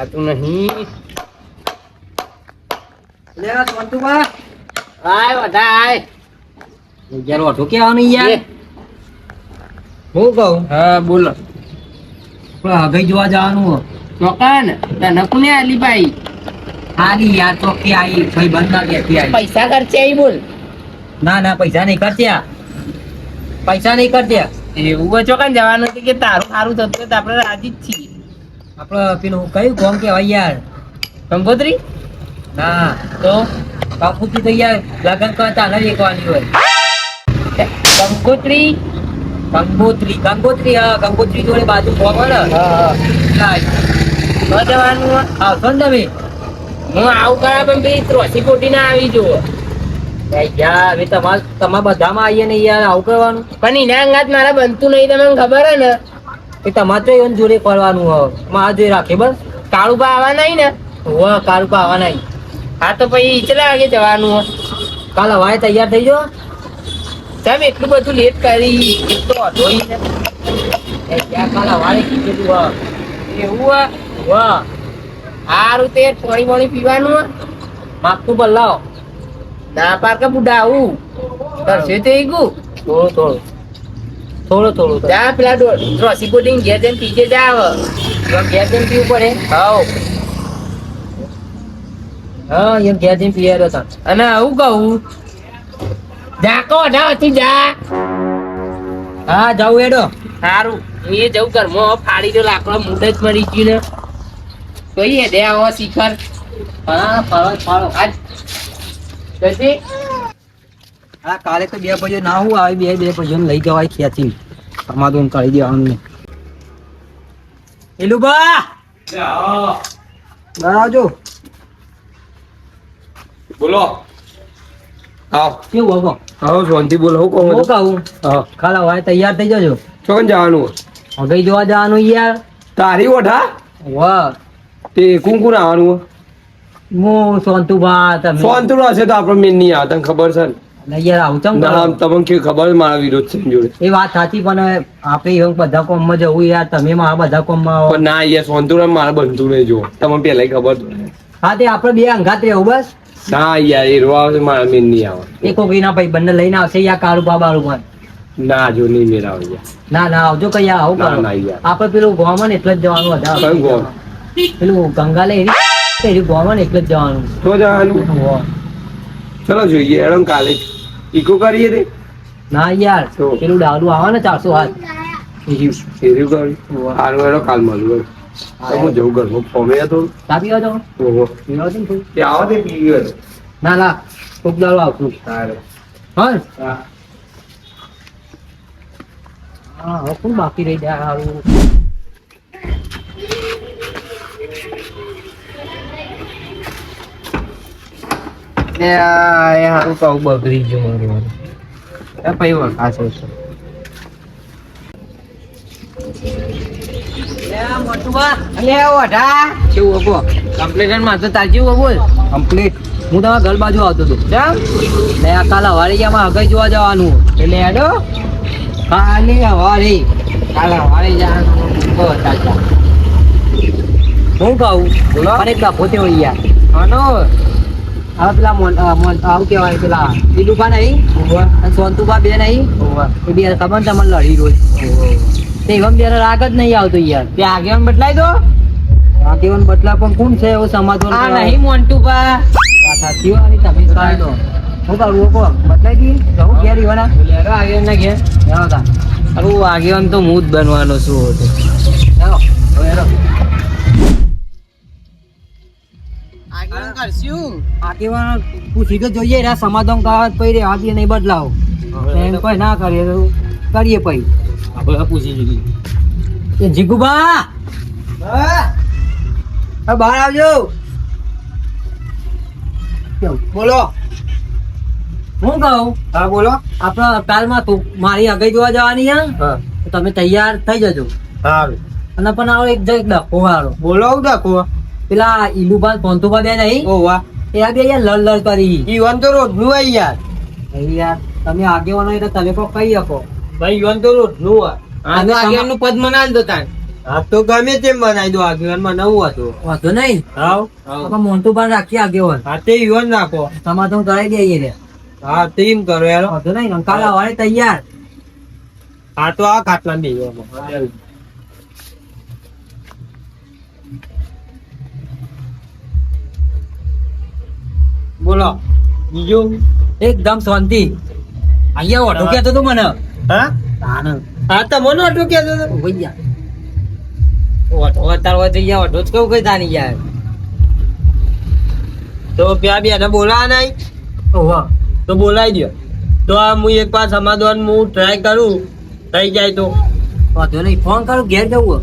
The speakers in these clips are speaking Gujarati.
આતું નહીં. લે સોનતુભા આય બધા આય. યાર ઓઢો કેવાનું યાર? હું કહું? હા બોલો. પણ હગઈ જોવા જવાનું ચોકાન તને કોને આલી ભાઈ. હાલી યાર ચોકી આવી ભાઈ બંધ ના ગેતી આવી પૈસા ખર્ચે આવી બોલ. ના ના પૈસા નહીં કરત્યા પૈસા નહીં કરત્યા એવું ચોકાન જવાનું કે તારું સારું થતું આપડે આપણે રાજી જ છીએ. આપડે પેલું કયું કોમ કેવાય યાર? કંકોત્રી ના તો બાપુજી તો યાર લગન કરતા ન એકવાની હોય. કંકોત્રી કંકોત્રી કંકોત્રી હા કંકોત્રી જોડે બાજુ કોમ હોય ને જવાનું આવશો ને તમે? હું આવું કરા પણ પેલી ત્રોસી કોટી ના આવી જુઓ. યાર તમાર બધામાં આવીએ ને યાર આવું કરવાનું. પણ એના અંગાત મારા બનતું નહીં તમને ખબર હે ને? એ તમારે તો એવન જોડે કરવાનું હવે મારા જોડે રાખે બસ. કાળુબા આવવા નહીં ને? હોવા પા આવવાના. હા તો પછી ચલા વાગે જવાનું હોય? કાલ હવારે તૈયાર થઈ જાઓ. સાહેબ, એટલું બધું લેટ કરી. તો હતો. કાલ હવારે કીધું હોય એવું વાહ સારું તે પાણી પાણી પીવાનું હોય. માગતું બદલાવ ના પાર કે બુડા આવું. કરશે તો ગયું થોડું થોડું. થોડું થોડું જા પેલા ડ્રોસી કોટિંગ ઘેર જઈને પીજે જા ઘેર જઈને પીવું પડે. હાઉ. હા એમ ઘેર જઈને પીયા હતા અને આવું કહું. જાકો ના તું જા. હા જાઉં એડો સારું એ જવું ઘરમાં ફાડી દો લાકડો મૂડ જ મરી ગયું ને. કહીએ દે આવો શિખર. હા ફાળો ફાળો. આજ. જશે હા કાલે તો બે બજે ના હું આવે બે બે બજે લઈ જવાય ખેંચી તમારું કાઢી દેવાનું એલું બા આવજો. બોલો. આવ. કેવું હગો આવો શાંતિ બોલો. હું કહું હું કહું? હા. ખાલા ભાઈ તૈયાર થઈ જજો. ચોકન જવાનું હગઈ જોવા જવાનું યાર. તારી ઓઠા વાહ. તે કોણ આવવાનું હું સોનતુભા તમે. શાંતિ હશે તો આપણે મેન નહીં આવે તને ખબર છે ને? યાર આવું ચમ ના તમને કેવું ખબર મારા વિરોધ છે જોડે. એ વાત સાચી પણ આપણે એવું બધા કોમમાં જવું યાર તમે મારા બધા કોમમાં આવો. પણ ના યાર શાંતિ મારા બનતું નહીં જો. તમને પહેલા ખબર તો હા તે આપણે બે અંગાત રહેવું બસ. ના યાર એ રોવા આવશે મારા મેન નહીં આવે. એ કોકરીના ભાઈ બંને લઈને આવશે યા કારુબા બારુબા ના જો નહીં આવે યાર. ના ના આવજો કઈ આવું કરો. ના, યાર. આપણે પેલું ગોમન એટલે જ જવાનું વધારે. પેલું ગંગા લે એરી ગોમન એટલે જ જવાનું. તો જવાનું. ચલો જોઈએ એડમ કાલે. ઈકો કરીએ તે? ના યાર તો. પેલું ડાળું આવે ને ચારસો હાથ. એર્યું કરી સારું એડો કાલ મળ્યું હું જવું ઘરમાં ફોમે હતો. તાપી આવજો ઓહો. તે આવો તે પી ગયો ના ના કોક દાડો આવશું. હા. હા. હા કોણ બાકી રહી જાય? હારું. ને એ હારું કહું બગડી ગયું મારું. એ પછી વખાશે છે. તો હો તમારા ઘર બાજુ આવતો હતો. કાલ હવારે ગયા હગઈ જોવા જવાનું. એટલે હેડો કાલે હવારે કાલે વાળી જવાનું. હું બોલો. મને ડબ્બો તેવો યાર હવે પેલા મોન અ, મોન આવું કેવાય પેલા દીલુભા નહીં અને સોનતુભા બે નહીં એ બે ખબર તમને લડી રોજ તે એવા બે રાગ જ નહીં આવતો યાર તે આગેવાન બદલાઈ દો આગેવાન બદલા પણ કોણ છે એવું સમાધાન આ? નહીં મોન્ટુપા વાત સાચી વાત તમે કાઢી દો હું કરું કહો બદલાઈ દઈએ જવું ઘેર ઈવાના લેરો આગેવાન ના ઘેર જાઓ તા અરું આગેવાન તો હું જ બનવાનો છું હતો હવે હેરો. આગેવાન કરશું. આગેવાન પૂછી તો જોઈએ રે સમાધાન કરવા પઈ રે આજે નહીં બદલાવ. એમ કોઈ ના કરીએ તો કરીએ પઈ આપણે પૂછી લીધી. એ જીગુબા! હા? બહાર આવજો. બોલો. હું કહું? હા બોલો. આપણે કાલમાં તું મારી આગળ જોવા જવાની હા? તો તમે તૈયાર થઈ જજો. સારું. અને પણ આવો એક જગ ડખો વાળો. બોલો આવું દખો? પેલા ઈલુભાન પોંતુબા બેન નહીં? ઓ વાહ. એ આ બે યાર લડ લડ કરી. ઈવન તો રોજનું હોય યાર. ભાઈ યાર તમે આગેવાનો એટલે તમે કોઈ કહી શકો. ભાઈ ઈવન તો રોજનું હોય આનું આગેવાનનું પદ મનાવી દો તાન હા તો ગમે તેમ બનાવી દો આગેવાનમાં નવું હતું વાંધો નહીં? હાવ. આપણે મોન્ટુ પણ રાખીએ આગેવાન. હા તે યુવાન નાખો તો કરાવી દઈએ રે હા તેમ કરો યાર વાંધો નહીં અંકાલ વાળે તૈયાર. હા તો આ ખાટલા બે બોલો. બીજું? એકદમ શાંતિ. અહીંયા ઓટો કહેતો તો મને. હા? હા તો મને ઓટો કહેતો તો. ભૈયા ઓટો અત્યારે હોય તો અહીંયા ઓટો જ કેવું કઈ તાની યાર તો પ્યા બે બોલા નહીં ઓહો. તો બોલાવી દો તો આ હું એક વાર સમાધાન હું ટ્રાય કરું. થઈ જાય તો. વાંધો નહીં. ફોન કરું ઘેર જવું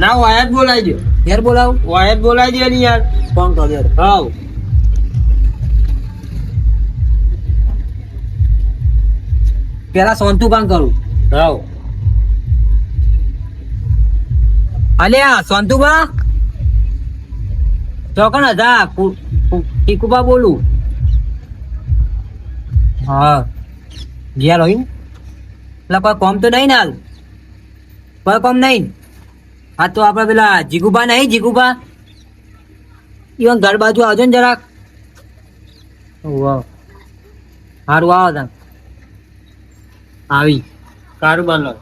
ના વાયર બોલાઈ બોલાવી દો ઘેર બોલાવું? વાયર બોલાઈ બોલાવી દો ને યાર. ફોન કરો ઘેર. પેલા સોનતુબાન કરું. હાવ અલ્યા સોનતુભા ચોકણ હતા ટીકુબા બોલું. હા. ગયા હોય ને એટલે કોઈ કોમ તો નહીં ને હાલ? કોઈ કોમ નહીં? હા તો આપડે પેલા જીગુબા નહીં જીગુબા? ઈવન ઘર બાજુ આવજો ને જરાક. વાહ. સારું આવો તા આવી. કારોબાર લો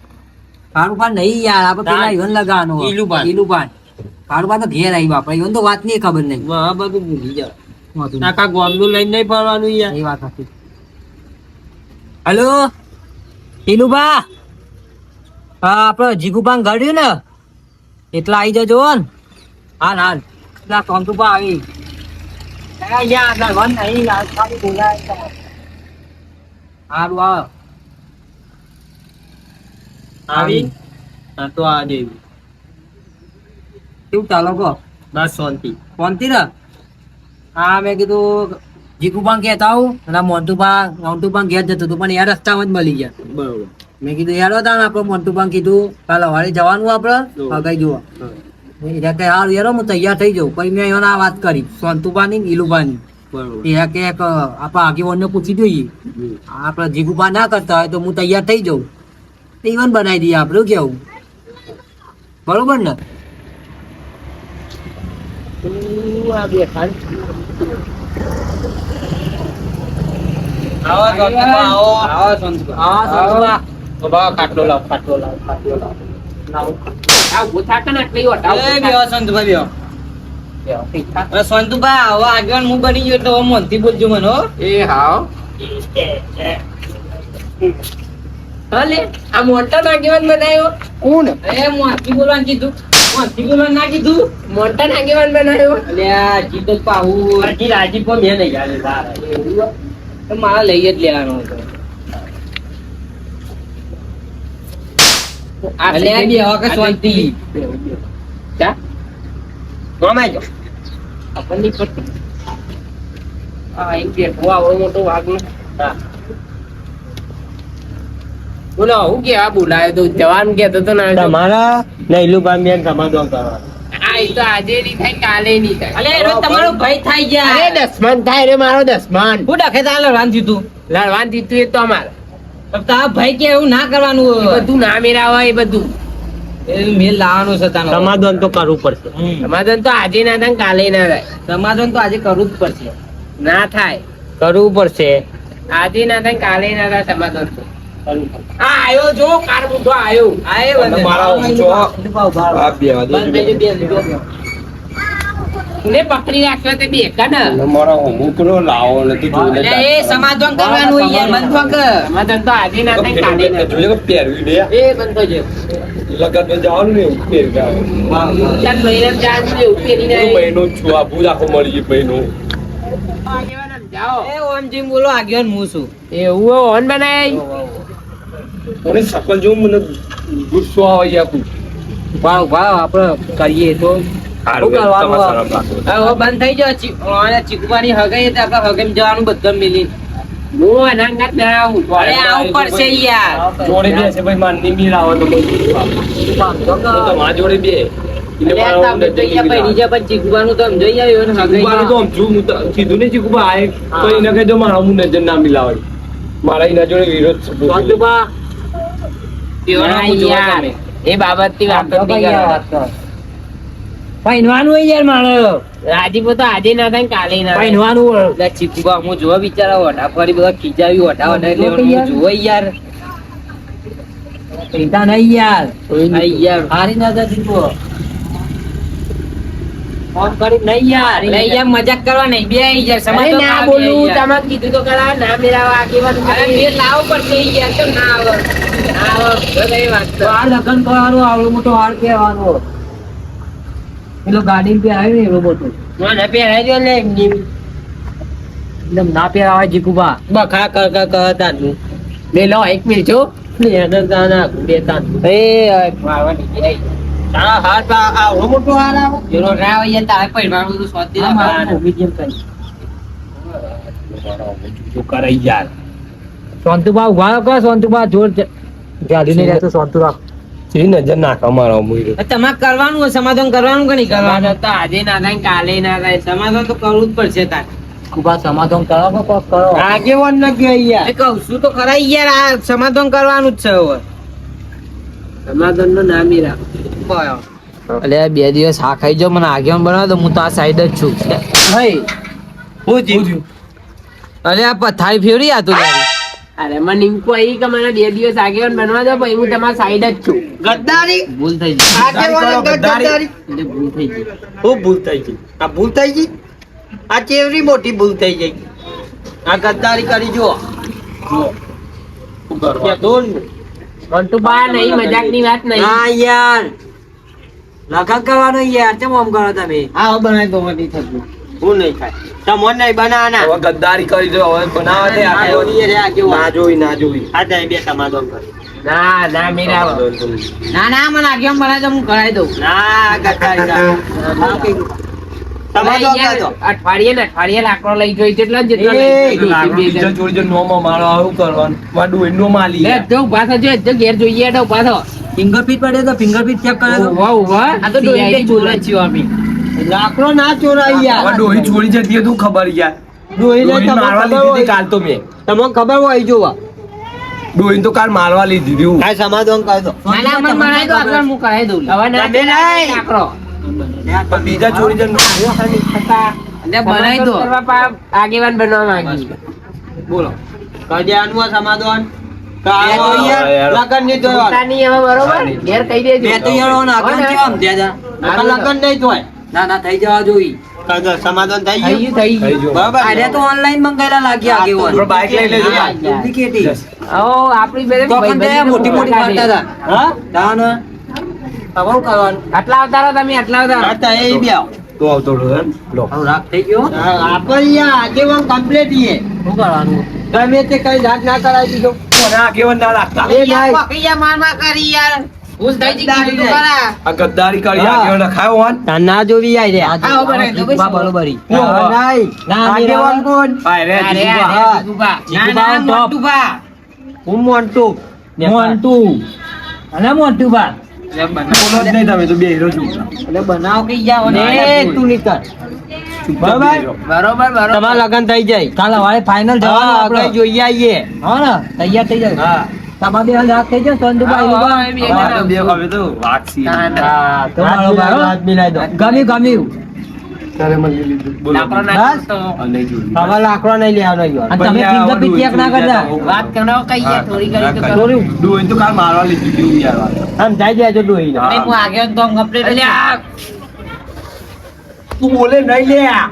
કારુબાન નહીં યાર આપણે પેલા ઈવન લગાવવાનો ઈલુબાન. ઈલુબાન કારુબાન તો ઘેર આવી બાપા. ઈવન તો વાત નહીં ખબર નહીં. આ બધું ભૂલી જાવ નાકા ગોમનું લઈને નહીં ફરવાનું યાર. એ વાત હતી હેલો? ઈલુબા હા આપણે જીગુબાન ઘર ને? એટલા આવી જજો ને. હાલ હાલ એટલા કોમતુબા આવી. એ યા વન નહીં ખાલી બોલાય. હારું આવો આવી? હા તો આ દેવી. કેવું ચાલો કહો? બસ શાંતિ. શાંતિ ને? હા મેં કીધું જીગુબાન કહેતા આવું. અને મોન્ટુબા મોન્ટુબાન ઘેર જતો હતો પણ યાર રસ્તામાં જ મળી ગયા. બરોબર. મેં કીધું યાર હતા આપણે. મોન્ટુબાન કીધું કાલે વાળી જવાનું આપણે. આગળ જોવા એટલે કે હાલ યાર હું તૈયાર થઈ જાઉં. પછી મેં એના વાત કરી સોનતુબાની ને ઈલુબાની બરોબર. કે આપણે આગેવાનને પૂછી જોઈએ. આપણે જીગુબા ના કરતા હોય તો હું તૈયાર થઈ જાઉં. ઇવન બનાવી દઈએ આપણે કેવું? બરોબર ને? હા ખાટલો લાવ ખાટલો ખાટલો આગળ હું બની ગયો એટલે મનથી બોલજો મને એ હાવ. હલે આ મોટા નાગેવાન બનાવ્યો કોણ? એ મોનથી બોલવાનું કીધું. મોનથી બોલવાનું ના કીધું. મોટા નાગેવાન બનાવ્યો અલ્યા જીતો પાહુ. હજી રાજીપો મેં નહીં તારા તો મારા લઈ જ લેવાનો હતો. અલ્યા બે હવે શાંતિ ચા ગમાઈ જો. આપણને પડતી આ એક બેઠો આવડો મોટો વાઘ હા. બોલો હું કે આ બોલાયો તો જવાન કે તો ના તમારા નૈલું પામ્યા સમાધાન કરવા. આ એ તો આજે નહીં થાય કાલે નહીં થાય. અલે તમારો ભાઈ થાય ગયા. અરે દસમાન થાય રે મારો દસમાન. હું ડખે તા લડવાન દીધું લડવાન દીધું એ તો અમારે. તારા ભાઈ કે એવું ના કરવાનું બધું ના મેળાવે એ બધું. મેલ લાવવાનું છે તાનો. સમાધાન તો કરવું પડશે. સમાધાન તો આજે ના થાય કાલે ના થાય. સમાધાન તો આજે કરવું જ પડશે. ના થાય. કરવું પડશે. આજે ના થાય કાલે ના થાય સમાધાન તો. આયો જો કાર બુઢો આયો. આ એ મારા ઊંચો આ બેવા દે બંધ થઈ ગયું, બે મિનિટ. ને પકડી રાખ્યો તે બે કને મારા હોમુકનો લાવો નથી જોઈને અલે એ સમાધાન કરવાનું હોય યાર બંધ વાંક. સમાધાન તો આજે ના થાય કાલે ના થાય. કે પહેરવી દે એ બંધ થઈ ગયું. લગન જવાનું ને એવું પહેરવી ચાલ મહિના ચાર દિવસ એવું પહેરીને મહિનો છું આ ભૂજ આખો મળી મહિનો આગેવાન જાઓ એ ઓમ જીમ બોલો આગેવાન હું છું. એવું ઓન બનાય. અને સકલ જેવું મને ગુસ્સો આવે છે આખું. પણ ઊભા આપણે કરીએ તો. બંધ થઈ ગયો ચીકવાની હગાઈ આપણે હગાઈમાં જવાનું બધા મિલી હું અનાંગાત યાર. જોડે બે છે ભાઈ નિમી તો જોડે બે. મારા એના જોડે વિરોધ છે. સોનતુબા તેઓનો ના હું જોવા યાર. એ બાબતથી વાત કરો. પહેરવાનું હોય યાર મારે રાજીપો તો આજે ના થાય કાલે ના થાય. પહેરવાનું હોય. એટલે ચીકુબા હું જોવા બિચારા વઢા ફરી બધા ખીજાવી વઢા વઢા એટલે હું યાર. જોવો યાર પૈસા નહીં યાર યાર હારી ના થાય તું ફોન કરી નહીં યાર અરે યાર. મજાક કરવા નહીં. બે યાર અરે સમજ ના બોલું તમે કીધું તો કરા ના મેળાવા આગેવાન અરે બે લાવ પર થઈ યાર તો ના આવો. ના આવો એ વાત તો. આ લગન કરવાનું આવડો મોટો હાર પહેરવાનો પેલો ગાડી પે આવ્યો ને એવો મોટો મને પહેરાઈ દો લે એકદમ ના પહેરાવા જીકુબા બખા કર કર કરતા તું લે લો એક મિનિટ જો. એને તાના બે તાન એ છે. તારા હાથ આ આવડો મોટો હાર આવો? તારે તો મારું યાર ઊભા જોર નહીં રહેતો રાખ નજર મુઈ તમારે કરવાનું સમાધાન કરવાનું કે નહીં કરવાનું? તો આજે ના થાય કાલે ના થાય. સમાધાન તો કરવું જ પડશે તાર. કુબા સમાધાન કરો કે કોક કરો? આગેવાન ન કે યાર કહું છું તો ખરા યાર આ સમાધાન કરવાનું જ છે હવે. સમાધાન નો નામ રાખ. એટલે બે દિવસ હા ખાઈ જાઓ મને આગેવાન બનાવો તો હું તો આ સાઈડ જ છું. ભાઈ હું જીવ અરે આ પથારી ફેરવી આ તું તારી. અરે મને એમ કહી કે મને બે દિવસ આગેવાન બનવા દો ભાઈ હું તમારી સાઈડ જ છું. ગદ્દારી? ભૂલ થઈ ગઈ. આગેવાન ગદ્દારી એટલે ભૂલ થઈ ગઈ. હું ભૂલ થઈ ગઈ? આ ભૂલ થઈ ગઈ? આ ચેવરી મોટી ભૂલ થઈ ગઈ? આ ગદ્દારી કરી જો કે દોન મંટુબા નહીં મજાકની વાત નહીં. હા યાર. લગન કરવાનો યાર કેમ આમ કરો તમે? આ બનાવી દો નથી થતું. હું નહીં થાય. તમોન નહીં બનાવવાના હવે ગદ્દારી કરી દો હવે બનાવવા દે આ આગળ. દોની રે આગેવાન. ના જોઈ ના જોઈ. આ જાય બે સમાધાન કર. ના ના મેરા ના ના મને આગેવાન બનાવી દો હું કરાવી દઉં. ના ગદ્દારી. અઠવાડિયે અઠવાડિયે લાકડો લઈ જોઈ જેટલા એટલે જેટલા મારો આવું કરવાનું? વાડું એનો માલી લે જો. પાછો થજો જો ઘેર જોઈએ થો. ફિંગરપ્રિન્ટ પડે તો ફિંગરપ્રિન્ટ ચેક કરે તો. વાહ વાહ આ તો ડોહી ચોર. છીએ અમે. લાકડો ના ચોરાઈ યાર. ડોહી છોડી જતી તું ખબર યાર? ડોહી ને તમને મારવા ખબર લીધી હતી હોય- કાલ તો મે. તમને ખબર હોય જોવા. ડોહી તો કાલ મારવા લીધી દીધું કાઈ સમાધાન કર દો. ના, ના, મને બનાવી દો, આગળ હું કરાવી દઉં. હવે ના બે નહીં. લાકડો. બીજા ચોરી જન એટલે બનાવી દો. આગેવાન બનવા માંગી. બોલો. કજે આનું સમાધાન? તો. લગન નહીં જોયો. બરોબર? ઘેર કહી દેજો બે તો આગળ કેમ દેજા લગન લગન નહીં જોય ના ના થઈ જવા જોઈ. સમાધાન થઈ થઈ ગયું ગયું. થઈ થઈ ગયું. ગયું. બરાબર અરે તો ઓનલાઈન મંગાયેલા લાગ્યા આગેવાન. આપણે બાઈક લઈ લેજો. ડુપ્લિકેટી ઓ આપણી બે તો પણ મોટી મોટી ફાટા હતા. હા? ના ના હવે શું કરવાનું આટલા અવતારો તમે આટલા અવતારો હા, એ બી આવો. તો આવતો લો. હવે થઈ ગયો. આપણે આગેવાન. શું કરવાનું? ગમે તે કઈ જાત ના કરાવી દીધો. કોને આગેવાન ના રાખતા. એ કીધું આ ગદ્દારી કરી હા. આગેવાન રખાયો હોન? તાર ના જોવી આઈ રે. આવો બનાવી દો, બરોબરી. હું હવે. નહીં. ના, આગેવાન કોણ? આ રે જીગુબા. જીગુબા. જીગુબા ના, ના, મોટુબા. હું મોન્ટુ. મોન્ટુ. એટલે બનાવ. કઈ જાવ તું નીકળ. બરાબર. બેહી રહો. બરોબર બરોબર. તમારા લગન થઈ જાય. કાલે વાળે ફાઇનલ જવાનું આપણે જોઈએ આવીએ. હા ને તૈયાર થઈ જાય. હા. તમારે બે થઈ તો. હા તો બરોબર, હાથ મિલાઈ દો. લાકડો નહીં લેવાનો તમે ચેક ના કરતા? વાત કરો થોડી કરો. તો કાલ મારવા લીધી જાય હા. આગળ તો. તું બોલે નહીં લે આ.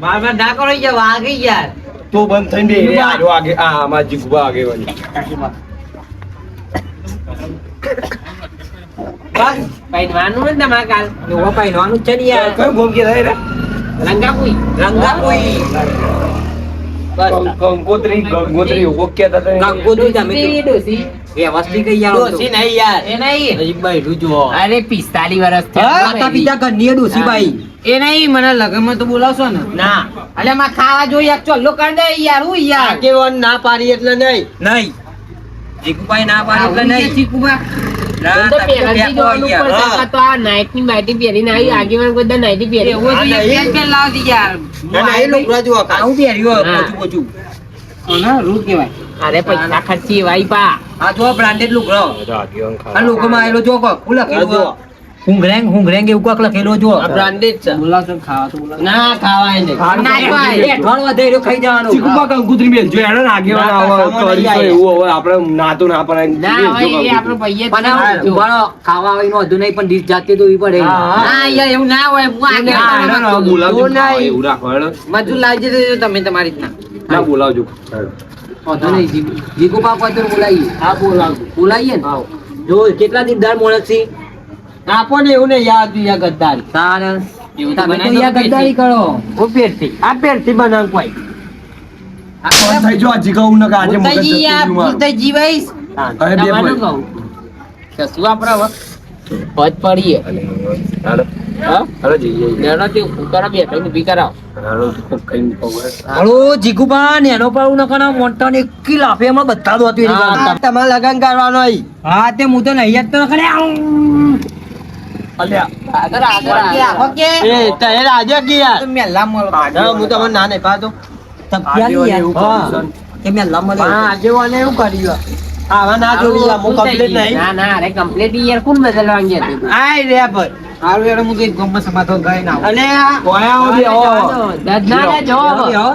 માર માર ના કરો યાર વાગે યાર. તો બંધ થઈને બે રે આજો આગે આ આમાં જીગવા આગે વળી. બસ. પહેરવાનું ને તમારે કાલ. પહેરવાનું છે યાર. કયું ગોમ કે થાય રે? રંગાપુઈ. રંગાપુઈ. બસ. કંકોત્રી ગંગોત્રી ઓકે કહેતા કંકોત્રી તમે ડોસી. વ્યવસ્થિત કઈ આવો ડોસી નહીં યાર. એ નહીં. હજી બૈરું અરે પિસ્તાલીસ વર્ષ માતા પિતા ઘરની એ એ નહીં મને લગનમાં તો બોલાવશો ને. ના. અલે માં ખાવા જોઈએ. એક ચોલ્લો કરી દે યાર હું યાર. આગેવાન ના પાડી એટલે નહીં. નહીં. જીગુભાઈ ના પાડે એટલે નહીં. ચીકુબા. ના, હું તો તમે તો પહેલાથી બેઠો જોવાનું યાર. પડશે. હા. કાં તો આ નાઇટની બાઈટી પહેરીને આવી આગેવાન કોઈ દી નાઇટી પહેરી. તો ના, લુગડા હોય. અરે પૈસા ખર્ચી વાઈ પા. આ જો બ્રાન્ડેડ લુગડો આ માં આવેલો જો કોક હું લખેલું જો. હુંગરેંગ હુંગરેંગ એવું કોક લખેલું જો આ branded છે. ના ખાવાય નહીં. ના ખાવાનું. એ હેઠવાણ વધે એટલું ખાઈ જવાનું. ચીકુબા કંકુતરી મેલ જો એડો ના, આવો સામાન કરીશું એવું હવે આપણે નાતું ના પડાય. ના હોય એ આપણો ભાઈ પણ ઉભારો ખાવા આવીને વધુ નહીં પણ ડીશ જાતે તો ઈ પડે ના યાર એવું ના હોય હું આગે ના, ને, એવું ખાવા એવું રાખો. મજૂર લાવજે તો તમે તમારી રીતના. ના બોલાવજો. વધુ નહીં જીગુ- જીગુ પાક હોય તો બોલાવીએ. હા બોલાવ. બોલાવીએ ને? જો કેટલા દિનદાર મોણસ છે આપો ને એવું ને યાદ યા ગદ્દાર તારે તમે તો બનાવી ગદ્દારી કરો. હું પેરથી આ પેરથી બનાવ કોઈ. થઈ કહું ને આજે હવે બે કશું પદ પડીએ હેડો. હા તે એનો પર મોટા ને એકી લાફે એમાં બધા. તમારે લગન કરવાનો હા તે હું તો નહીં જ તો ન કરે અલ્યા, આગળ આગળ આગળ. એ તને રાજે કે યાર મેલા મળો હું તમને ના નહીં પાડતો તપિયાની યાર. એવું હા. કરું એ મેં લમડે. હા આગેવાને એવું કર્યું આવા ના જોડી લા હું કમ્પ્લીટ નહીં. ના ના અરે કમ્પ્લીટ યાર કોણ બદલવા ગયા આય રે પર હારું યાર હું તો એક ગમમાં સમાધાન કરીને આવું અને ઓયા ઓલી, ઓ. દદના લે જો જો.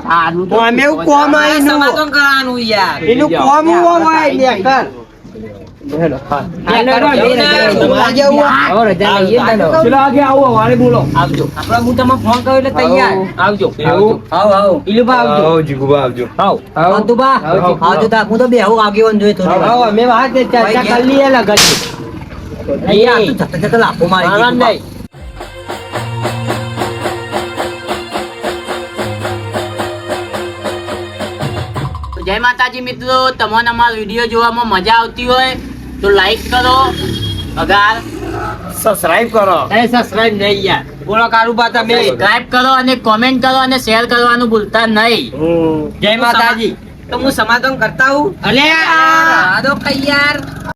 તો અમે એવું કોમ આઈનું સમાધાન કરવાનું યાર. એનું કોમ હું હોય લે કર. હાલો, હાલો, લઈ રજા લઈએ. તમારે જેવું આ. હવે રજા લઈએ તને. ચલો આગે આવો વારે બોલો. આવજો. આપડે હું તમને ફોન કર્યો એટલે તૈયાર. આવજો. આવ. આવ ઈલુબા આવજો. આવો જીગુબા આવજો. અંતુબા આવજો. આવજો તા. હું તો બેહું આગેવાન જોઈએ થોડી વાર. હવે વાત ચર્ચા કરી લઈએ લગન અહીંયા તું જતા જતા લાફો મારી નહીં જય માતાજી મિત્રો તમને અમારો વીડિયો જોવામાં મજા આવતી હોય તો લાઈક કરો અગાર. સબસ્ક્રાઇબ કરો. એ સબસ્ક્રાઇબ નહીં યાર. બોલો કારુબા તમે સબસ્ક્રાઇબ કરો અને કોમેન્ટ કરો અને શેર કરવાનું ભૂલતા નહીં. જય માતાજી. તો હું સમાધાન કરતા હું અલે આ. દો કઈ યાર.